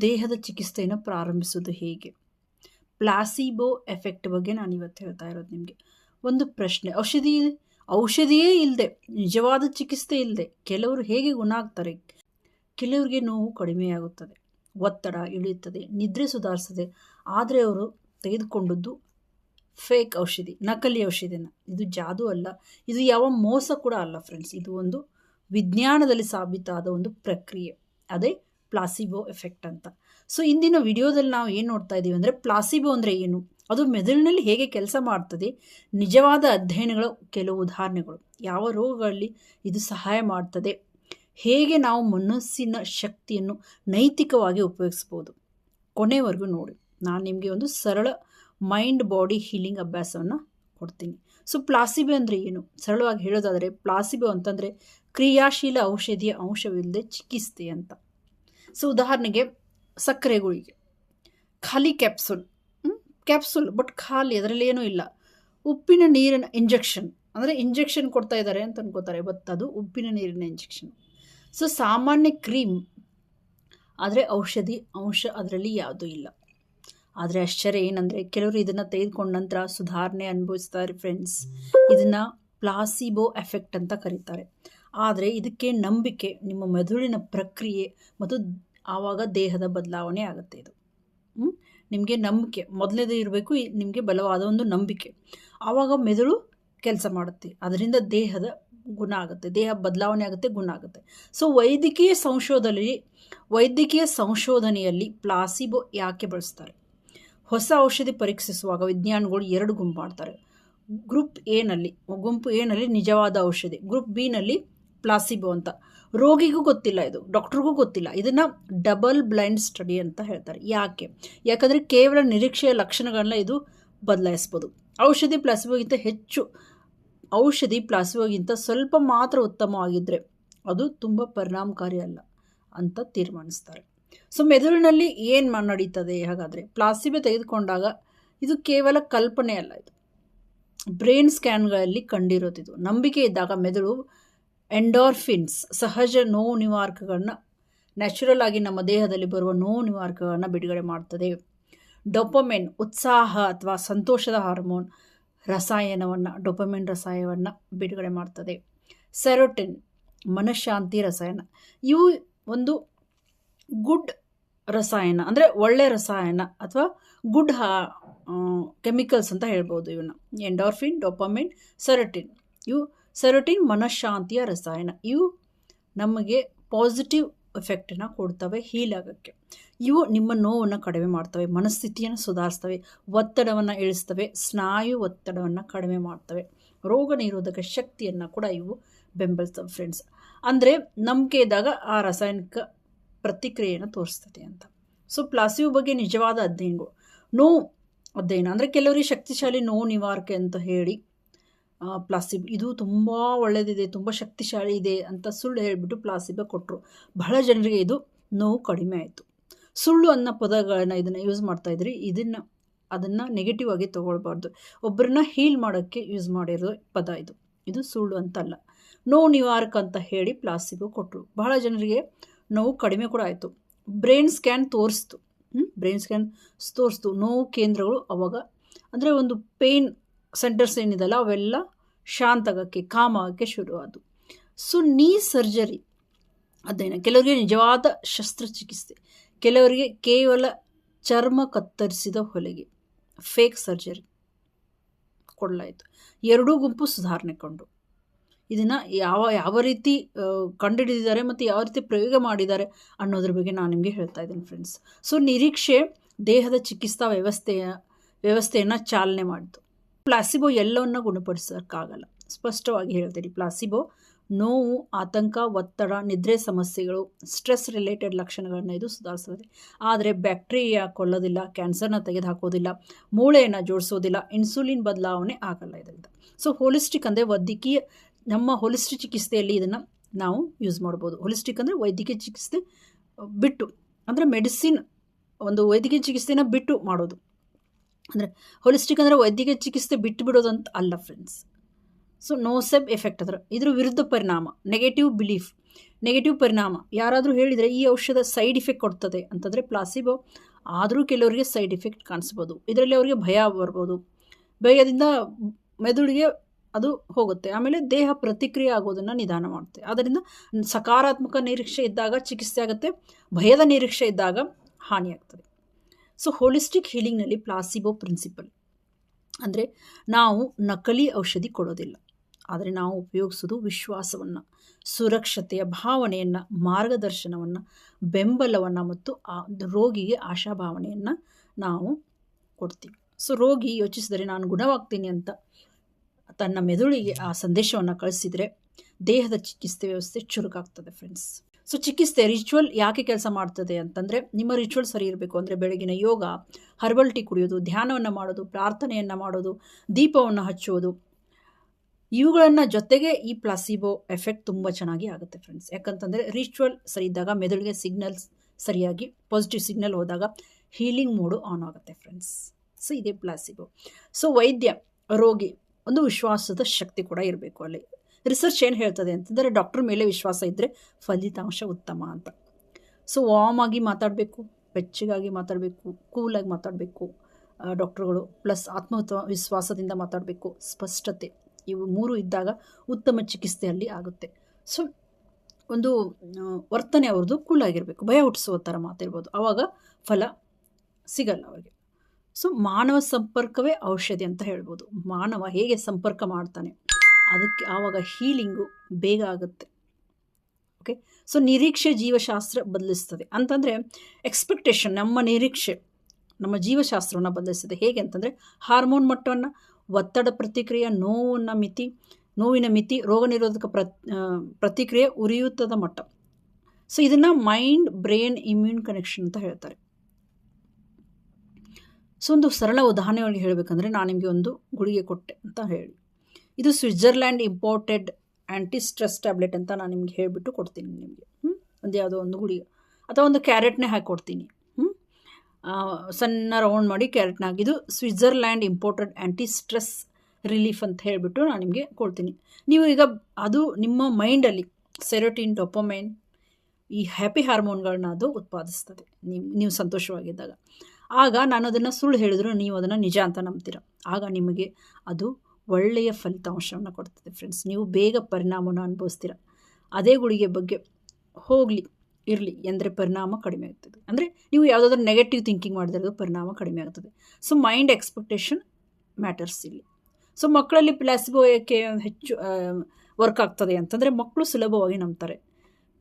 ದೇಹದ ಚಿಕಿತ್ಸೆಯನ್ನು ಪ್ರಾರಂಭಿಸೋದು ಹೇಗೆ? ಪ್ಲಾಸಿಬೋ ಎಫೆಕ್ಟ್ ಬಗ್ಗೆ ನಾನು ಇವತ್ತು ಹೇಳ್ತಾ ಇರೋದು ನಿಮಗೆ. ಒಂದು ಪ್ರಶ್ನೆ. ಔಷಧಿ ಔಷಧಿಯೇ ಇಲ್ಲದೆ ನಿಜವಾದ ಚಿಕಿತ್ಸೆ ಇಲ್ಲದೆ ಕೆಲವರು ಹೇಗೆ ಗುಣ ಆಗ್ತಾರೆ ಕೆಲವರಿಗೆ ನೋವು ಕಡಿಮೆಯಾಗುತ್ತದೆ, ಒತ್ತಡ ಇಳಿಯುತ್ತದೆ, ನಿದ್ರೆ ಸುಧಾರಿಸುತ್ತದೆ. ಆದರೆ ಅವರು ತೆಗೆದುಕೊಂಡದ್ದು ಫೇಕ್ ಔಷಧಿ, ನಕಲಿ ಔಷಧಿನ. ಇದು ಜಾದು ಅಲ್ಲ. ಇದು ಯಾವ ಮೋಸ ಕೂಡ ಅಲ್ಲ ಫ್ರೆಂಡ್ಸ್. ಇದು ಒಂದು ವಿಜ್ಞಾನದಲ್ಲಿ ಸಾಬೀತಾದ ಒಂದು ಪ್ರಕ್ರಿಯೆ. ಅದೇ ಪ್ಲಾಸಿಬೋ ಎಫೆಕ್ಟ್ ಅಂತ. ಸೊ, ಇಂದಿನ ವಿಡಿಯೋದಲ್ಲಿ ನಾವು ಏನು ನೋಡ್ತಾ ಇದ್ದೀವಿ ಅಂದರೆ ಪ್ಲಾಸಿಬೋ ಅಂದರೆ ಏನು? ಅದು ಮೆದುಳಿನಲ್ಲಿ ಹೇಗೆ ಕೆಲಸ ಮಾಡ್ತದೆ? ನಿಜವಾದ ಅಧ್ಯಯನಗಳ ಕೆಲವು ಉದಾಹರಣೆಗಳು. ಯಾವ ರೋಗಗಳಲ್ಲಿ ಇದು ಸಹಾಯ ಮಾಡ್ತದೆ? ಹೇಗೆ ನಾವು ಮನಸ್ಸಿನ ಶಕ್ತಿಯನ್ನು ನೈತಿಕವಾಗಿ ಉಪಯೋಗಿಸ್ಬೋದು? ಕೊನೆವರೆಗೂ ನೋಡಿ. ನಾನು ನಿಮಗೆ ಒಂದು ಸರಳ ಮೈಂಡ್ ಬಾಡಿ ಹೀಲಿಂಗ್ ಅಭ್ಯಾಸವನ್ನು ಕೊಡ್ತೀನಿ. ಸೊ, ಪ್ಲಾಸಿಬೋ ಅಂದರೆ ಏನು? ಸರಳವಾಗಿ ಹೇಳೋದಾದರೆ, ಪ್ಲಾಸಿಬೋ ಅಂತಂದರೆ ಕ್ರಿಯಾಶೀಲ ಔಷಧಿಯ ಅಂಶವಿಲ್ಲದೆ ಚಿಕಿತ್ಸೆ ಅಂತ. ಸೊ ಉದಾಹರಣೆಗೆ ಸಕ್ಕರೆ ಗುಳಿಗೆ ಖಾಲಿ ಕ್ಯಾಪ್ಸುಲ್ ಕ್ಯಾಪ್ಸುಲ್ ಬಟ್ ಖಾಲಿ, ಅದರಲ್ಲಿ ಏನೂ ಇಲ್ಲ. ಉಪ್ಪಿನ ನೀರಿನ ಇಂಜೆಕ್ಷನ್ ಅಂದರೆ ಇಂಜೆಕ್ಷನ್ ಕೊಡ್ತಾ ಇದ್ದಾರೆ ಅಂತ ಅನ್ಕೋತಾರೆ ಬಟ್ ಅದು ಉಪ್ಪಿನ ನೀರಿನ ಇಂಜೆಕ್ಷನ್ ಸೊ ಸಾಮಾನ್ಯ ಕ್ರೀಮ್ ಆದರೆ ಔಷಧಿ, ಅಂಶ ಅದರಲ್ಲಿ ಯಾವುದೂ ಇಲ್ಲ. ಆದರೆ ಆಶ್ಚರ್ಯ ಏನಂದರೆ ಕೆಲವರು ಇದನ್ನು ತೆಗೆದುಕೊಂಡ ನಂತರ ಸುಧಾರಣೆ ಅನುಭವಿಸ್ತಾರೆ ಫ್ರೆಂಡ್ಸ್ ಇದನ್ನು ಪ್ಲಾಸಿಬೋ ಎಫೆಕ್ಟ್ ಅಂತ ಕರೀತಾರೆ. ಆದರೆ ಇದಕ್ಕೆ ನಂಬಿಕೆ ನಿಮ್ಮ ಮೆದುಳಿನ ಪ್ರಕ್ರಿಯೆ ಮತ್ತು ಆವಾಗ ದೇಹದ ಬದಲಾವಣೆ ಆಗುತ್ತೆ ಇದು. ನಿಮಗೆ ನಂಬಿಕೆ. ಮೊದಲೇದೇ ಇರಬೇಕು ನಿಮಗೆ ಬಲವಾದ ಒಂದು ನಂಬಿಕೆ. ಆವಾಗ ಮೆದುಳು ಕೆಲಸ ಮಾಡುತ್ತೆ. ಅದರಿಂದ ದೇಹದ ಗುಣ ಆಗುತ್ತೆ. ದೇಹ ಬದಲಾವಣೆ ಆಗುತ್ತೆ, ಗುಣ ಆಗುತ್ತೆ. ಸೊ ವೈದ್ಯಕೀಯ ಸಂಶೋಧನೆ, ವೈದ್ಯಕೀಯ ಸಂಶೋಧನೆಯಲ್ಲಿ ಪ್ಲಾಸಿಬೋ ಯಾಕೆ ಬಳಸ್ತಾರೆ? ಹೊಸ ಔಷಧಿ ಪರೀಕ್ಷಿಸುವಾಗ ವಿಜ್ಞಾನಿಗಳು ಎರಡು ಗುಂಪು ಮಾಡ್ತಾರೆ. ಗ್ರೂಪ್ ಎನಲ್ಲಿ ಗುಂಪು ಎನಲ್ಲಿ ನಿಜವಾದ ಔಷಧಿ, ಗ್ರೂಪ್ ಬಿನಲ್ಲಿ ಪ್ಲಾಸಿಬೋ ಅಂತ. ರೋಗಿಗೂ ಗೊತ್ತಿಲ್ಲ ಇದು, ಡಾಕ್ಟ್ರಿಗೂ ಗೊತ್ತಿಲ್ಲ. ಇದನ್ನು ಡಬಲ್ ಬ್ಲೈಂಡ್ ಸ್ಟಡಿ ಅಂತ ಹೇಳ್ತಾರೆ. ಯಾಕೆ? ಯಾಕಂದರೆ ಕೇವಲ ನಿರೀಕ್ಷೆಯ ಲಕ್ಷಣಗಳನ್ನ ಇದು ಬದಲಾಯಿಸ್ಬೋದು. ಔಷಧಿ ಪ್ಲಾಸಿಬೋಗಿಂತ ಹೆಚ್ಚು, ಔಷಧಿ ಪ್ಲಾಸಿಬೋಗಿಂತ ಸ್ವಲ್ಪ ಮಾತ್ರ ಉತ್ತಮವಾಗಿದ್ದರೆ ಅದು ತುಂಬ ಪರಿಣಾಮಕಾರಿ ಅಲ್ಲ ಅಂತ ತೀರ್ಮಾನಿಸ್ತಾರೆ. ಸೊ ಮೆದುಳಿನಲ್ಲಿ ಏನು ನಡೀತದೆ ಹಾಗಾದರೆ? ಪ್ಲಾಸಿಬೆ ತೆಗೆದುಕೊಂಡಾಗ ಇದು ಕೇವಲ ಕಲ್ಪನೆ ಅಲ್ಲ ಇದು. ಬ್ರೈನ್ ಸ್ಕ್ಯಾನ್ಗಳಲ್ಲಿ ಕಂಡಿರೋದಿದು ನಂಬಿಕೆ ಇದ್ದಾಗ ಮೆದುಳು ಎಂಡೋರ್ಫಿನ್ಸ್, ಸಹಜ ನೋವು ನಿವಾರಕಗಳನ್ನ, ನ್ಯಾಚುರಲ್ ಆಗಿ ನಮ್ಮ ದೇಹದಲ್ಲಿ ಬರುವ ನೋವು ನಿವಾರಕಗಳನ್ನ ಬಿಡುಗಡೆ ಮಾಡ್ತದೆ. ಡೊಪೊಮೆನ್, ಉತ್ಸಾಹ ಅಥವಾ ಸಂತೋಷದ ಹಾರ್ಮೋನ್ ರಸಾಯನವನ್ನು, ಡೊಪಮೆನ್ ರಸಾಯನವನ್ನು ಬಿಡುಗಡೆ ಮಾಡ್ತದೆ. ಸೆರೋಟಿನ್, ಮನಃಶಾಂತಿ ರಸಾಯನ, ಇವು ಒಂದು ಗುಡ್ ರಸಾಯನ, ಅಂದರೆ ಒಳ್ಳೆ ರಸಾಯನ ಅಥವಾ ಗುಡ್ ಹಾ ಕೆಮಿಕಲ್ಸ್ ಅಂತ ಹೇಳ್ಬೋದು ಇವನ್ನ ಎಂಡಾರ್ಫಿನ್, ಡೊಪಮಿನ್, ಸೆರೋಟಿನ್, ಇವು ಸೆರೋಟಿನ್ ಮನಃಶಾಂತಿಯ ರಸಾಯನ. ಇವು ನಮಗೆ ಪಾಸಿಟಿವ್ ಎಫೆಕ್ಟನ್ನು ಕೊಡ್ತವೆ ಹೀಲ್ ಆಗೋಕ್ಕೆ ಇವು ನಿಮ್ಮ ನೋವನ್ನು ಕಡಿಮೆ ಮಾಡ್ತವೆ, ಮನಸ್ಥಿತಿಯನ್ನು ಸುಧಾರಿಸ್ತವೆ, ಒತ್ತಡವನ್ನು ಇಳಿಸ್ತವೆ, ಸ್ನಾಯು ಒತ್ತಡವನ್ನು ಕಡಿಮೆ ಮಾಡ್ತವೆ. ರೋಗ ನಿರೋಧಕ ಶಕ್ತಿಯನ್ನು ಕೂಡ ಇವು ಬೆಂಬಲಿಸ್ತವೆ ಫ್ರೆಂಡ್ಸ್ ಅಂದರೆ ನಂಬಿಕೆ ಇದ್ದಾಗ ಆ ರಾಸಾಯನಿಕ ಪ್ರತಿಕ್ರಿಯೆಯನ್ನು ತೋರಿಸ್ತದೆ ಅಂತ. ಸೊ ಪ್ಲಾಸಿವ್ ಬಗ್ಗೆ ನಿಜವಾದ ಅಧ್ಯಯನಗಳು. ನೋವು ಅಧ್ಯಯನ. ಅಂದರೆ ಕೆಲವರಿಗೆ ಶಕ್ತಿಶಾಲಿ ನೋವು ನಿವಾರಕ ಅಂತ ಹೇಳಿ ಪ್ಲಾಸಿಬ್ ಇದು ತುಂಬ ಒಳ್ಳೆಯದಿದೆ ತುಂಬ ಶಕ್ತಿಶಾಲಿ ಇದೆ ಅಂತ ಸುಳ್ಳು ಹೇಳಿಬಿಟ್ಟು ಪ್ಲಾಸಿಬ ಕೊಟ್ಟರು ಬಹಳ ಜನರಿಗೆ ಇದು ನೋವು ಕಡಿಮೆ ಆಯಿತು. ಸುಳ್ಳು ಅನ್ನೋ ಪದಗಳನ್ನು ಇದನ್ನು ಯೂಸ್ ಮಾಡ್ತಾಯಿದ್ರಿ ಇದನ್ನು, ಅದನ್ನು ನೆಗೆಟಿವ್ ಆಗಿ ತೊಗೊಳ್ಬಾರ್ದು. ಒಬ್ಬರನ್ನ ಹೀಲ್ ಮಾಡೋಕ್ಕೆ ಯೂಸ್ ಮಾಡಿರೋ ಪದ ಇದು. ಇದು ಸುಳ್ಳು ಅಂತಲ್ಲ. ನೋವು ನಿವಾರಕ ಅಂತ ಹೇಳಿ ಪ್ಲಾಸಿಬೋ ಕೊಟ್ಟರು ಬಹಳ ಜನರಿಗೆ ನೋವು ಕಡಿಮೆ ಕೂಡ ಆಯಿತು. ಬ್ರೈನ್ ಸ್ಕ್ಯಾನ್ ತೋರಿಸ್ತು. ಬ್ರೈನ್ ಸ್ಕ್ಯಾನ್ ತೋರಿಸ್ತು. ನೋವು ಕೇಂದ್ರಗಳು ಅವಾಗ, ಅಂದರೆ ಒಂದು ಪೇಯ್ನ್ ಸೆಂಟರ್ಸ್ ಏನಿದೆಲ್ಲ ಅವೆಲ್ಲ ಶಾಂತಾಗಕ್ಕೆ ಕಾಮ್ ಆಗೋಕ್ಕೆ ಶುರು ಆದವು ಸೊ ನೀ ಸರ್ಜರಿ ಅದೇನು? ಕೆಲವರಿಗೆ ನಿಜವಾದ ಶಸ್ತ್ರಚಿಕಿತ್ಸೆ. ಕೆಲವರಿಗೆ ಕೇವಲ ಚರ್ಮ ಕತ್ತರಿಸಿದ ಹೊಲಿಗೆ ಫೇಕ್ ಸರ್ಜರಿ ಕೊಡಲಾಯಿತು. ಎರಡೂ ಗುಂಪು ಸುಧಾರಣೆ ಕಂಡು. ಇದನ್ನು ಯಾವ ಯಾವ ರೀತಿ ಕಂಡುಹಿಡಿದಿದ್ದಾರೆ ಮತ್ತು ಯಾವ ರೀತಿ ಪ್ರಯೋಗ ಮಾಡಿದ್ದಾರೆ ಅನ್ನೋದ್ರ ಬಗ್ಗೆ ನಾನು ನಿಮಗೆ ಹೇಳ್ತಾ ಇದ್ದೀನಿ ಫ್ರೆಂಡ್ಸ್ ಸೊ ನಿರೀಕ್ಷೆ ದೇಹದ ಚಿಕಿತ್ಸಾ ವ್ಯವಸ್ಥೆಯ, ವ್ಯವಸ್ಥೆಯನ್ನು ಚಾಲನೆ ಮಾಡಿತು. ಪ್ಲಾಸಿಬೋ ಎಲ್ಲವನ್ನು ಗುಣಪಡಿಸೋಕ್ಕಾಗಲ್ಲ ಸ್ಪಷ್ಟವಾಗಿ ಹೇಳ್ತೀನಿ, ಪ್ಲಾಸಿಬೋ ನೋವು, ಆತಂಕ, ಒತ್ತಡ, ನಿದ್ರೆ ಸಮಸ್ಯೆಗಳು, ಸ್ಟ್ರೆಸ್ ರಿಲೇಟೆಡ್ ಲಕ್ಷಣಗಳನ್ನು ಇದು ಸುಧಾರಿಸುತ್ತದೆ ಆದರೆ ಬ್ಯಾಕ್ಟೀರಿಯಾ ಕೊಲ್ಲೋದಿಲ್ಲ ಕ್ಯಾನ್ಸರ್ನ ತೆಗೆದುಹಾಕೋದಿಲ್ಲ, ಮೂಳೆಯನ್ನು ಜೋಡಿಸೋದಿಲ್ಲ, ಇನ್ಸುಲಿನ್ ಬದಲಾವಣೆ ಆಗಲ್ಲ ಇದರಿಂದ. ಸೊ ಹೋಲಿಸ್ಟಿಕ್ ಅಂದರೆ ವೈದ್ಯಕೀಯ, ನಮ್ಮ ಹೋಲಿಸ್ಟಿಕ್ ಚಿಕಿತ್ಸೆಯಲ್ಲಿ ಇದನ್ನು ನಾವು ಯೂಸ್ ಮಾಡ್ಬೋದು. ಹೋಲಿಸ್ಟಿಕ್ ಅಂದರೆ ವೈದ್ಯಕೀಯ ಚಿಕಿತ್ಸೆ ಬಿಟ್ಟು, ಅಂದರೆ ಮೆಡಿಸಿನ್ ಒಂದು ವೈದ್ಯಕೀಯ ಚಿಕಿತ್ಸೆನ ಬಿಟ್ಟು ಮಾಡೋದು. ಅಂದರೆ ಹೊಲಿಸ್ಟಿಕ್ ಅಂದರೆ ವೈದ್ಯಕೀಯ ಚಿಕಿತ್ಸೆ ಬಿಟ್ಟು ಬಿಡೋದಂತ ಅಲ್ಲ ಫ್ರೆಂಡ್ಸ್ ಸೊ ನೋಸೆಬ್ ಎಫೆಕ್ಟ್ ಅದರ ಇದ್ರ ವಿರುದ್ಧ ಪರಿಣಾಮ ನೆಗೆಟಿವ್ ಬಿಲೀಫ್ ನೆಗೆಟಿವ್ ಪರಿಣಾಮ. ಯಾರಾದರೂ ಹೇಳಿದರೆ ಈ ಔಷಧ ಸೈಡ್ ಇಫೆಕ್ಟ್ ಕೊಡ್ತದೆ ಅಂತಂದರೆ ಪ್ಲಾಸಿಬೋ ಆದರೂ ಕೆಲವರಿಗೆ ಸೈಡ್ ಇಫೆಕ್ಟ್ ಕಾಣಿಸ್ಬೋದು. ಇದರಲ್ಲಿ ಅವರಿಗೆ ಭಯ ಬರ್ಬೋದು. ಭಯದಿಂದ ಮೆದುಳಿಗೆ ಅದು ಹೋಗುತ್ತೆ. ಆಮೇಲೆ ದೇಹ ಪ್ರತಿಕ್ರಿಯೆ ಆಗೋದನ್ನು ನಿಧಾನ ಮಾಡುತ್ತೆ. ಆದ್ದರಿಂದ ಸಕಾರಾತ್ಮಕ ನಿರೀಕ್ಷೆ ಇದ್ದಾಗ ಚಿಕಿತ್ಸೆ ಆಗುತ್ತೆ. ಭಯದ ನಿರೀಕ್ಷೆ ಇದ್ದಾಗ ಹಾನಿಯಾಗ್ತದೆ ಸೊ ಹೋಲಿಸ್ಟಿಕ್ ಹೀಲಿಂಗ್ನಲ್ಲಿ ಪ್ಲಾಸಿಬೋ ಪ್ರಿನ್ಸಿಪಲ್ ಅಂದರೆ ನಾವು ನಕಲಿ ಔಷಧಿ ಕೊಡೋದಿಲ್ಲ. ಆದರೆ ನಾವು ಉಪಯೋಗಿಸೋದು ವಿಶ್ವಾಸವನ್ನು, ಸುರಕ್ಷತೆಯ ಭಾವನೆಯನ್ನು, ಮಾರ್ಗದರ್ಶನವನ್ನು, ಬೆಂಬಲವನ್ನು ಮತ್ತು ಆ ರೋಗಿಗೆ ಆಶಾಭಾವನೆಯನ್ನು ನಾವು ಕೊಡ್ತೀವಿ. ಸೊ ರೋಗಿ ಯೋಚಿಸಿದರೆ ನಾನು ಗುಣವಾಗ್ತೀನಿ ಅಂತ ತನ್ನ ಮೆದುಳಿಗೆ ಆ ಸಂದೇಶವನ್ನು ಕಳಿಸಿದರೆ ದೇಹದ ಚಿಕಿತ್ಸೆ ವ್ಯವಸ್ಥೆ ಚುರುಕಾಗ್ತದೆ ಫ್ರೆಂಡ್ಸ್ ಸೊ ಚಿಕಿತ್ಸೆ ರಿಚುವಲ್ ಯಾಕೆ ಕೆಲಸ ಮಾಡ್ತದೆ ಅಂತಂದರೆ ನಿಮ್ಮ ರಿಚುವಲ್ ಸರಿ ಇರಬೇಕು ಅಂದರೆ ಬೆಳಗಿನ ಯೋಗ ಹರ್ಬಲ್ ಟೀ ಕುಡಿಯೋದು, ಧ್ಯಾನವನ್ನು ಮಾಡೋದು, ಪ್ರಾರ್ಥನೆಯನ್ನು ಮಾಡೋದು, ದೀಪವನ್ನು ಹಚ್ಚುವುದು. ಇವುಗಳನ್ನು ಜೊತೆಗೆ ಈ ಪ್ಲಾಸಿಬೋ ಎಫೆಕ್ಟ್ ತುಂಬ ಚೆನ್ನಾಗಿ ಆಗುತ್ತೆ ಫ್ರೆಂಡ್ಸ್ ಯಾಕಂತಂದರೆ ರಿಚುವಲ್ ಸರಿ ಇದ್ದಾಗ ಮೆದುಳಿಗೆ ಸಿಗ್ನಲ್ಸ್ ಸರಿಯಾಗಿ ಪಾಸಿಟಿವ್ ಸಿಗ್ನಲ್ ಹೋದಾಗ ಹೀಲಿಂಗ್ ಮೋಡು ಆನ್ ಆಗುತ್ತೆ ಫ್ರೆಂಡ್ಸ್ ಸೊ ಇದೇ ಪ್ಲಾಸಿಬೋ ಸೊ ವೈದ್ಯ, ರೋಗಿ, ಒಂದು ವಿಶ್ವಾಸದ ಶಕ್ತಿ ಕೂಡ ಇರಬೇಕು ಅಲ್ಲಿ. ರಿಸರ್ಚ್ ಏನು ಹೇಳ್ತದೆ ಅಂತಂದರೆ ಡಾಕ್ಟ್ರ್ ಮೇಲೆ ವಿಶ್ವಾಸ ಇದ್ದರೆ ಫಲಿತಾಂಶ ಉತ್ತಮ ಅಂತ. ಸೊ ವಾಮ್ ಆಗಿ ಮಾತಾಡಬೇಕು, ಬೆಚ್ಚಗಾಗಿ ಮಾತಾಡಬೇಕು ಕೂಲಾಗಿ ಮಾತಾಡಬೇಕು ಡಾಕ್ಟ್ರುಗಳು ಪ್ಲಸ್ ಆತ್ಮ ವಿಶ್ವಾಸದಿಂದ ಮಾತಾಡಬೇಕು, ಸ್ಪಷ್ಟತೆ, ಇವು ಮೂರು ಇದ್ದಾಗ ಉತ್ತಮ ಚಿಕಿತ್ಸೆ ಅಲ್ಲಿ ಆಗುತ್ತೆ. ಸೊ ಒಂದು ವರ್ತನೆ ಅವ್ರದ್ದು ಕೂಲಾಗಿರಬೇಕು ಭಯ ಹುಟ್ಟಿಸುವ ಥರ ಮಾತಿರ್ಬೋದು. ಆವಾಗ ಫಲ ಸಿಗಲ್ಲ ಅವರಿಗೆ. ಸೊ ಮಾನವ ಸಂಪರ್ಕವೇ ಔಷಧಿ ಅಂತ ಹೇಳ್ಬೋದು. ಮಾನವ ಹೇಗೆ ಸಂಪರ್ಕ ಮಾಡ್ತಾನೆ? ಅದಕ್ಕೆ ಆವಾಗ ಹೀಲಿಂಗು ಬೇಗ ಆಗುತ್ತೆ. ಓಕೆ ಸೊ ನಿರೀಕ್ಷೆ ಜೀವಶಾಸ್ತ್ರ ಬದಲಿಸ್ತದೆ. ಅಂತಂದರೆ ಎಕ್ಸ್ಪೆಕ್ಟೇಷನ್ ನಮ್ಮ ನಿರೀಕ್ಷೆ, ನಮ್ಮ ಜೀವಶಾಸ್ತ್ರವನ್ನು ಬದಲಿಸ್ತದೆ. ಹೇಗೆ ಅಂತಂದರೆ ಹಾರ್ಮೋನ್ ಮಟ್ಟವನ್ನು, ಒತ್ತಡ ಪ್ರತಿಕ್ರಿಯೆ, ನೋವನ್ನು ಮಿತಿ, ನೋವಿನ ಮಿತಿ, ರೋಗ ನಿರೋಧಕ ಪ್ರ ಪ್ರತಿಕ್ರಿಯೆ ಉರಿಯುತ್ತದ ಮಟ್ಟ. ಸೊ ಇದನ್ನು ಮೈಂಡ್ ಬ್ರೈನ್ ಇಮ್ಯೂನ್ ಕನೆಕ್ಷನ್ ಅಂತ ಹೇಳ್ತಾರೆ. ಸೊ ಒಂದು ಸರಳ ಉದಾಹರಣೆಯೊಳಗೆ ಹೇಳಬೇಕಂದ್ರೆ, ನಾನು ನಿಮಗೆ ಒಂದು ಗುಳಿಗೆ ಕೊಟ್ಟೆ ಅಂತ ಹೇಳಿ. ಇದು Switzerland imported anti stress tablet ಅಂತ ನಾನು ನಿಮ್ಗೆ ಹೇಳಿಬಿಟ್ಟು ಕೊಡ್ತೀನಿ ನಿಮಗೆ. ಒಂದು ಯಾವುದೋ ಒಂದು ಗುಳಿಗೆ ಅಥವಾ ಒಂದು ಕ್ಯಾರೆಟ್ನೇ ಹಾಕಿ ಕೊಡ್ತೀನಿ ಹ್ಞೂ ಸಣ್ಣ ರೌಂಡ್ ಮಾಡಿ ಕ್ಯಾರೆಟ್ನ ಹಾಕಿದ್ದು Switzerland imported anti stress relief ಅಂತ ಹೇಳಿಬಿಟ್ಟು ನಾನು ನಿಮಗೆ ಕೊಡ್ತೀನಿ. ನೀವು ಈಗ ಅದು ನಿಮ್ಮ ಮೈಂಡಲ್ಲಿ ಸೆರೋಟಿನ್, ಡೊಪೊಮೈನ್, ಈ ಹ್ಯಾಪಿ ಹಾರ್ಮೋನ್ಗಳನ್ನ ಅದು ಉತ್ಪಾದಿಸ್ತದೆ. ನೀವು ನೀವು ಸಂತೋಷವಾಗಿದ್ದಾಗ. ಆಗ ನಾನು ಅದನ್ನು ಸುಳ್ಳು ಹೇಳಿದ್ರು, ನೀವು ಅದನ್ನು ನಿಜ ಅಂತ ನಂಬ್ತೀರ. ಆಗ ನಿಮಗೆ ಅದು ಒಳ್ಳೆಯ ಫಲಿತಾಂಶವನ್ನು ಕೊಡ್ತದೆ ಫ್ರೆಂಡ್ಸ್ ನೀವು ಬೇಗ ಪರಿಣಾಮವನ್ನು ಅನುಭವಿಸ್ತೀರ. ಅದೇ ಗುಳಿಗೆ ಬಗ್ಗೆ ಹೋಗಲಿ, ಇರಲಿ ಎಂದರೆ ಪರಿಣಾಮ ಕಡಿಮೆ ಆಗ್ತದೆ. ಅಂದರೆ ನೀವು ಯಾವುದಾದ್ರೂ ನೆಗೆಟಿವ್ ಥಿಂಕಿಂಗ್ ಮಾಡಿದ್ರೆ ಪರಿಣಾಮ ಕಡಿಮೆ ಆಗ್ತದೆ. ಸೊ ಮೈಂಡ್ ಎಕ್ಸ್ಪೆಕ್ಟೇಷನ್ ಮ್ಯಾಟರ್ಸ್ ಇಲ್ಲಿ. ಸೊ ಮಕ್ಕಳಲ್ಲಿ ಪ್ಲಾಸಿಬೋ ಏಕೆ ಹೆಚ್ಚು ವರ್ಕ್ ಆಗ್ತದೆ ಅಂತಂದರೆ ಮಕ್ಕಳು ಸುಲಭವಾಗಿ ನಂಬ್ತಾರೆ.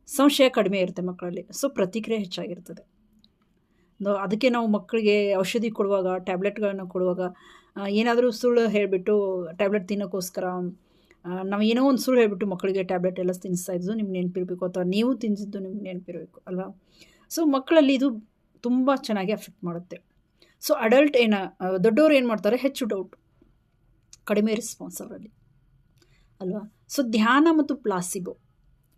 ಸಂಶಯ ಕಡಿಮೆ ಇರುತ್ತೆ ಮಕ್ಕಳಲ್ಲಿ. ಸೊ ಪ್ರತಿಕ್ರಿಯೆ ಹೆಚ್ಚಾಗಿರ್ತದೆ. ಅದಕ್ಕೆ ನಾವು ಮಕ್ಕಳಿಗೆ ಔಷಧಿ ಕೊಡುವಾಗ ಟ್ಯಾಬ್ಲೆಟ್ಗಳನ್ನು ಕೊಡುವಾಗ ಏನಾದರೂ ಸುಳ್ಳು ಹೇಳಿಬಿಟ್ಟು ಟ್ಯಾಬ್ಲೆಟ್ ತಿನ್ನೋಕ್ಕೋಸ್ಕರ ನಾವು ಏನೋ ಒಂದು ಸುಳ್ಳು ಹೇಳಿಬಿಟ್ಟು ಮಕ್ಕಳಿಗೆ ಟ್ಯಾಬ್ಲೆಟ್ ಎಲ್ಲ ತಿನ್ನಿಸ್ತಾ ಇದ್ದು ನಿಮ್ಗೆ ನೆನಪಿರಬೇಕು ಅಥವಾ ನೀವು ತಿನ್ನಿಸಿದ್ದು ನಿಮ್ಗೆ ನೆನಪಿರಬೇಕು, ಅಲ್ವಾ? ಸೊ ಮಕ್ಕಳಲ್ಲಿ ಇದು ತುಂಬ ಚೆನ್ನಾಗಿ ಅಫೆಕ್ಟ್ ಮಾಡುತ್ತೆ. ಸೊ ಅಡಲ್ಟ್ ಏನ ದೊಡ್ಡವರು ಏನು ಮಾಡ್ತಾರೆ, ಹೆಚ್ಚು ಡೌಟ್ ಕಡಿಮೆ ರೆಸ್ಪಾನ್ಸ್ ಅವರಲ್ಲಿ, ಅಲ್ವಾ? ಸೊ ಧ್ಯಾನ ಮತ್ತು ಪ್ಲಾಸಿಬೋ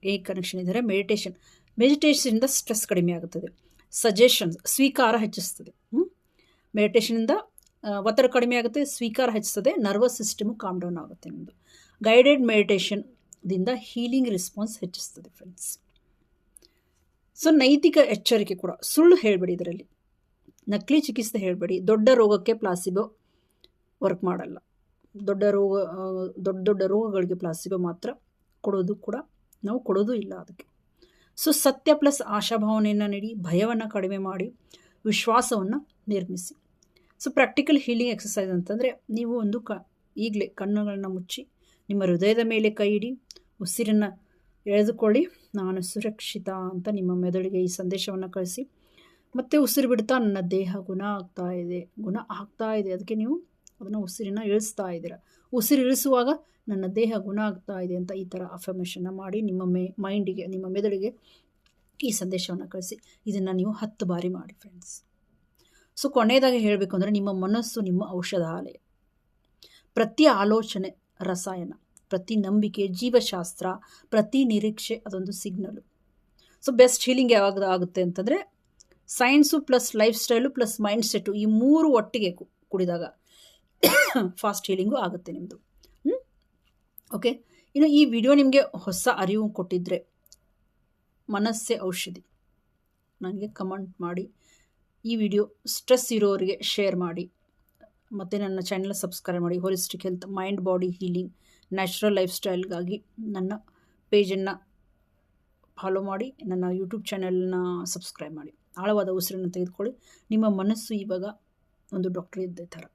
ಏ ಕನೆಕ್ಷನ್ ಇದ್ದಾರೆ ಮೆಡಿಟೇಷನ್ ಮೆಡಿಟೇಷನಿಂದ ಸ್ಟ್ರೆಸ್ ಕಡಿಮೆ ಆಗುತ್ತದೆ. ಸಜೆಷನ್ಸ್ ಸ್ವೀಕಾರ ಹೆಚ್ಚಿಸ್ತದೆ. ಮೆಡಿಟೇಷನಿಂದ ಒತ್ತಡ ಕಡಿಮೆ ಆಗುತ್ತೆ, ಸ್ವೀಕಾರ ಹೆಚ್ಚಿಸ್ತದೆ ನರ್ವಸ್ ಸಿಸ್ಟಮು ಕಾಮ್ ಡೌನ್ ಆಗುತ್ತೆ ನಿಮ್ಮದು ಗೈಡೆಡ್ ಮೆಡಿಟೇಷನ್ದಿಂದ ಹೀಲಿಂಗ್ ರೆಸ್ಪಾನ್ಸ್ ಹೆಚ್ಚಿಸ್ತದೆ ಫ್ರೆಂಡ್ಸ್ ಸೊ ನೈತಿಕ ಎಚ್ಚರಿಕೆ ಕೂಡ. ಸುಳ್ಳು ಹೇಳಬೇಡಿ ಇದರಲ್ಲಿ. ನಕಲಿ ಚಿಕಿತ್ಸೆ ಹೇಳಬೇಡಿ. ದೊಡ್ಡ ರೋಗಕ್ಕೆ ಪ್ಲಾಸಿಬೋ ವರ್ಕ್ ಮಾಡಲ್ಲ. ದೊಡ್ಡ ರೋಗ ದೊಡ್ಡ ದೊಡ್ಡ ರೋಗಗಳಿಗೆ ಪ್ಲಾಸಿಬೋ ಮಾತ್ರ ಕೊಡೋದು ಕೂಡ ನಾವು ಕೊಡೋದು ಇಲ್ಲ ಅದಕ್ಕೆ. ಸೊ ಸತ್ಯ ಪ್ಲಸ್ ಆಶಾಭಾವನೆಯನ್ನು ನೀಡಿ, ಭಯವನ್ನು ಕಡಿಮೆ ಮಾಡಿ, ವಿಶ್ವಾಸವನ್ನು ನಿರ್ಮಿಸಿ. ಸೊ ಪ್ರಾಕ್ಟಿಕಲ್ ಹೀಲಿಂಗ್ ಎಕ್ಸಸೈಸ್ ಅಂತಂದರೆ ನೀವು ಒಂದು ಕ, ಈಗಲೇ ಕಣ್ಣುಗಳನ್ನು ಮುಚ್ಚಿ, ನಿಮ್ಮ ಹೃದಯದ ಮೇಲೆ ಕೈ ಇಡಿ, ಉಸಿರನ್ನು ಎಳೆದುಕೊಳ್ಳಿ. ನಾನು ಸುರಕ್ಷಿತ ಅಂತ ನಿಮ್ಮ ಮೆದುಳಿಗೆ ಈ ಸಂದೇಶವನ್ನು ಕಳಿಸಿ. ಮತ್ತೆ ಉಸಿರು ಬಿಡ್ತಾ ನನ್ನ ದೇಹ ಗುಣ ಆಗ್ತಾ ಇದೆ, ಗುಣ ಆಗ್ತಾ ಇದೆ. ಅದಕ್ಕೆ ನೀವು ಅದನ್ನು ಉಸಿರಿನ ಇಳಿಸ್ತಾ ಇದ್ದೀರ. ಉಸಿರು ಇಳಿಸುವಾಗ ನನ್ನ ದೇಹ ಗುಣ ಆಗ್ತಾ ಇದೆ ಅಂತ ಈ ಥರ ಅಫರ್ಮೇಷನ್ನ ಮಾಡಿ ನಿಮ್ಮ ಮೇ ಮೈಂಡಿಗೆ ನಿಮ್ಮ ಮೆದುಳಿಗೆ ಈ ಸಂದೇಶವನ್ನು ಕಳಿಸಿ. ಇದನ್ನು ನೀವು ಹತ್ತು ಬಾರಿ ಮಾಡಿ ಫ್ರೆಂಡ್ಸ್ ಸೊ ಕೊನೆಯದಾಗಿ ಹೇಳಬೇಕು ಅಂದರೆ ನಿಮ್ಮ ಮನಸ್ಸು ನಿಮ್ಮ ಔಷಧಾಲಯ. ಪ್ರತಿ ಆಲೋಚನೆ, ರಸಾಯನ, ಪ್ರತಿ ನಂಬಿಕೆ, ಜೀವಶಾಸ್ತ್ರ, ಪ್ರತಿ ನಿರೀಕ್ಷೆ ಅದೊಂದು ಸಿಗ್ನಲು ಸೊ ಬೆಸ್ಟ್ ಹೀಲಿಂಗ್ ಯಾವಾಗ ಆಗುತ್ತೆ ಅಂತಂದರೆ science plus lifestyle plus mindset ಈ ಮೂರು ಒಟ್ಟಿಗೆ ಕುಡಿದಾಗ ಫಾಸ್ಟ್ ಹೀಲಿಂಗು ಆಗುತ್ತೆ ನಿಮ್ಮದು ಓಕೆ ಇನ್ನು ಈ ವಿಡಿಯೋ ನಿಮಗೆ ಹೊಸ ಅರಿವು ಕೊಟ್ಟಿದ್ದರೆ ಮನಸ್ಸೇ ಔಷಧಿ. ನನಗೆ ಕಮೆಂಟ್ ಮಾಡಿ. ಈ ವಿಡಿಯೋ ಸ್ಟ್ರೆಸ್ ಇರೋರಿಗೆ ಶೇರ್ ಮಾಡಿ. ಮತ್ತು ನನ್ನ ಚಾನೆಲ್ ಸಬ್ಸ್ಕ್ರೈಬ್ ಮಾಡಿ. Holistic health mind body healing natural life ಸ್ಟೈಲ್ಗಾಗಿ ನನ್ನ ಪೇಜನ್ನು ಫಾಲೋ ಮಾಡಿ, ನನ್ನ ಯೂಟ್ಯೂಬ್ ಚಾನೆಲ್ನ ಸಬ್ಸ್ಕ್ರೈಬ್ ಮಾಡಿ. ಆಳವಾದ ಉಸಿರನ್ನು ತೆಗೆದುಕೊಳ್ಳಿ. ನಿಮ್ಮ ಮನಸ್ಸು ಇವಾಗ ಒಂದು ಡಾಕ್ಟರ್ ಇದ್ದೇ ಥರ.